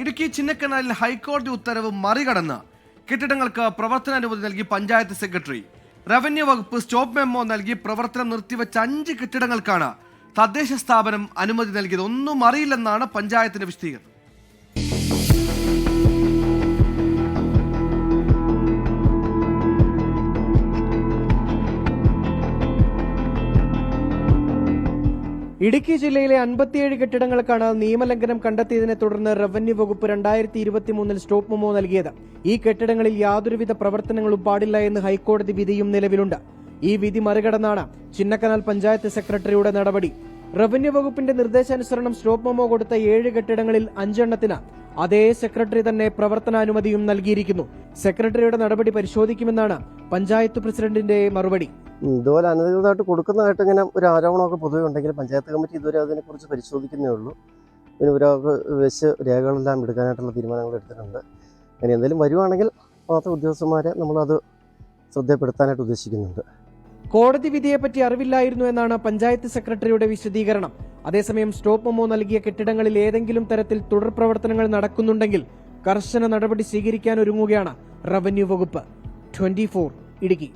ഇടുക്കി ചിന്നക്കനാലിൽ ഹൈക്കോടതി ഉത്തരവ് മറികടന്ന് കെട്ടിടങ്ങൾക്ക് പ്രവർത്തനാനുമതി നൽകി പഞ്ചായത്ത് സെക്രട്ടറി. റവന്യൂ വകുപ്പ് സ്റ്റോപ്പ് മെമ്മോ നൽകി പ്രവർത്തനം നിർത്തിവെച്ച അഞ്ച് കെട്ടിടങ്ങൾക്കാണ് തദ്ദേശ സ്ഥാപനം അനുമതി നൽകിയത്. ഒന്നും അറിയില്ലെന്നാണ് പഞ്ചായത്തിന്റെ വിശദീകരണം. ഇടുക്കി ജില്ലയിലെ അൻപത്തിയേഴ് കെട്ടിടങ്ങൾക്കാണ് നിയമലംഘനം കണ്ടെത്തിയതിനെ തുടർന്ന് റവന്യൂ വകുപ്പ് രണ്ടായിരത്തി ഇരുപത്തിമൂന്നിൽ സ്റ്റോപ്പ് മെമ്മോ നൽകിയത്. ഈ കെട്ടിടങ്ങളിൽ യാതൊരുവിധ പ്രവർത്തനങ്ങളും പാടില്ല എന്ന് ഹൈക്കോടതി വിധിയും നിലവിലുണ്ട്. ഈ വിധി മറികടന്നാണ് ചിന്നക്കനാൽ പഞ്ചായത്ത് സെക്രട്ടറിയുടെ നടപടി. റവന്യൂ വകുപ്പിന്റെ നിർദ്ദേശാനുസരണം സ്റ്റോപ്പ് മെമ്മോ കൊടുത്ത ഏഴ് കെട്ടിടങ്ങളിൽ അഞ്ചെണ്ണത്തിന് അതേ സെക്രട്ടറി തന്നെ പ്രവർത്തനാനുമതിയും നൽകിയിരിക്കുന്നു. സെക്രട്ടറിയുടെ നടപടി പരിശോധിക്കുമെന്നാണ് പഞ്ചായത്ത് പ്രസിഡന്റിന്റെ മറുപടി. ഇതുപോലെ അനധികൃതമായിട്ട് കൊടുക്കുന്നതായിട്ട് ഇങ്ങനെ ഒരു ആരോപണമൊക്കെ പൊതുവെ ഉണ്ടെങ്കിൽ പഞ്ചായത്ത് കമ്മിറ്റി ഇതുവരെ അതിനെക്കുറിച്ച് പരിശോധിക്കുന്നേ ഉള്ളൂ. പിന്നെ ഒരാൾക്ക് വെച്ച് രേഖകളെല്ലാം എടുക്കാനായിട്ടുള്ള തീരുമാനങ്ങൾ എടുത്തിട്ടുണ്ട്. അങ്ങനെ എന്തെങ്കിലും വരുവാണെങ്കിൽ മാത്രം ഉദ്യോഗസ്ഥന്മാരെ നമ്മളത് ശ്രദ്ധപ്പെടുത്താനായിട്ട് ഉദ്ദേശിക്കുന്നുണ്ട്. കോടതി വിധിയെപ്പറ്റി അറിവില്ലായിരുന്നു എന്നാണ് പഞ്ചായത്ത് സെക്രട്ടറിയുടെ വിശദീകരണം. അതേസമയം സ്റ്റോപ്പ് മെമ്മോ നൽകിയ കെട്ടിടങ്ങളിൽ ഏതെങ്കിലും തരത്തിൽ തുടർ പ്രവർത്തനങ്ങൾ നടക്കുന്നുണ്ടെങ്കിൽ കർശന നടപടി സ്വീകരിക്കാൻ ഒരുങ്ങുകയാണ് റവന്യൂ വകുപ്പ്. ട്വന്റി ഇടുക്കി.